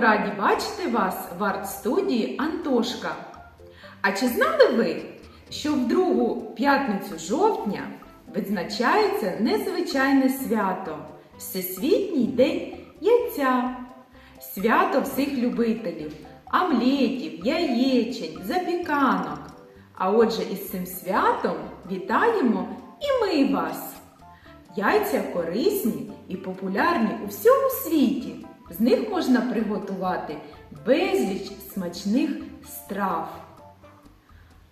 раді бачити вас в арт-студії Антошка. А чи знали ви, що в другу п'ятницю жовтня відзначається незвичайне свято Всесвітній день яйця, свято всіх любителів, омлетів, яєчень, запіканок. А отже, із цим святом вітаємо і ми вас! Яйця корисні і популярні у всьому світі. З них можна приготувати безліч смачних страв.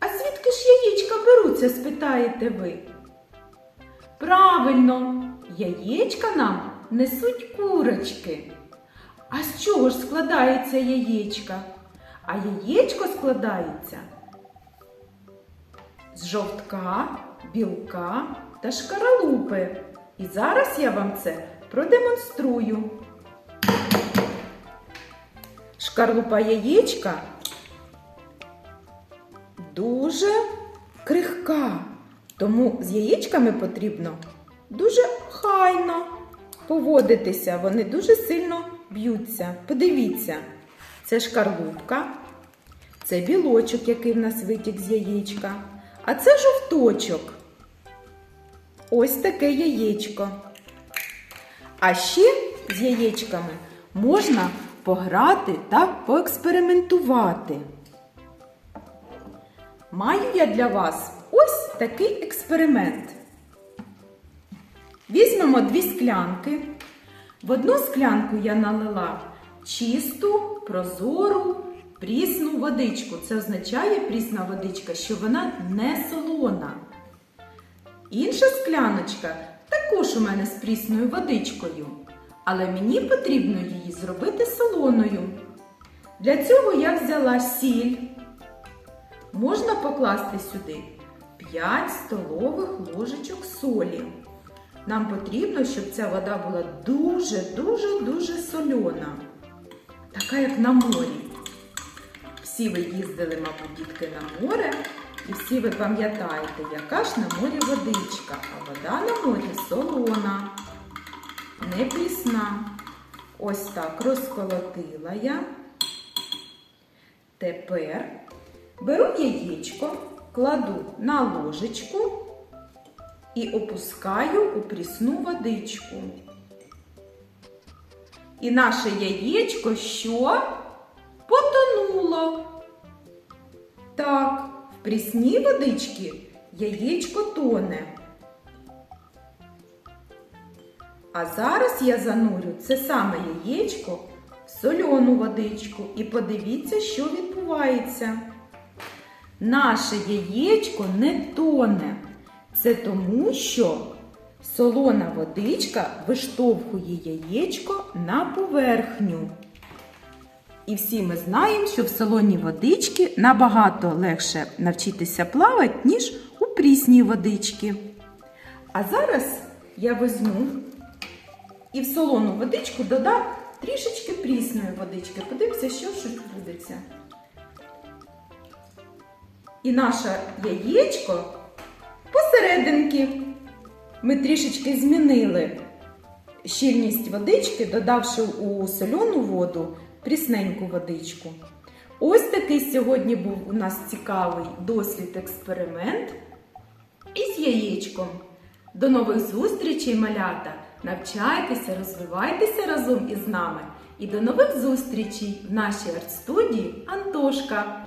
А звідки ж яєчка беруться, спитаєте ви? Правильно, яєчка нам несуть курочки. А з чого ж складається яєчка? А яєчко складається з жовтка, білка та шкаралупи. І зараз я вам це продемонструю. Шкарлупа яєчка дуже крихка, тому з яєчками потрібно дуже хайно поводитися. Вони дуже сильно б'ються. Подивіться, це шкарлупка, це білочок, який в нас витік з яєчка, а це жовточок. Ось таке яєчко. А ще з яєчками можна пограти та поекспериментувати. Маю я для вас ось такий експеримент. Візьмемо дві склянки. В одну склянку я налила чисту, прозору, прісну водичку. Це означає прісна водичка, що вона не солона. Інша скляночка також у мене з прісною водичкою, але мені потрібно її зробити солоною. Для цього я взяла сіль. Можна покласти сюди 5 столових ложечок солі. Нам потрібно, щоб ця вода була дуже-дуже-дуже сольона, така як на морі. Всі ви їздили, мабуть, дітки на море, і всі ви пам'ятаєте, яка ж на морі водичка, а вода на морі солона, не прісна. Ось так розколотила я. Тепер беру яєчко, кладу на ложечку і опускаю у прісну водичку. І наше яєчко що? Потонуло. Так, в прісній водичці яєчко тоне. А зараз я занурю це саме яєчко в сольону водичку і подивіться, що відбувається. Наше яєчко не тоне. Це тому, що солона водичка виштовхує яєчко на поверхню. І всі ми знаємо, що в солоній водичці набагато легше навчитися плавати, ніж у прісній водичці. А зараз я візьму і в солону водичку додам трішечки прісної водички. Подивимося, що ж відбудеться. І наше яєчко посерединки ми трішечки змінили щільність водички, додавши у соляну воду прісненьку водичку. Ось такий сьогодні був у нас цікавий дослід експеримент із яєчком. До нових зустрічей, малята! Навчайтеся, розвивайтеся разом із нами. І до нових зустрічей в нашій арт-студії Антошка!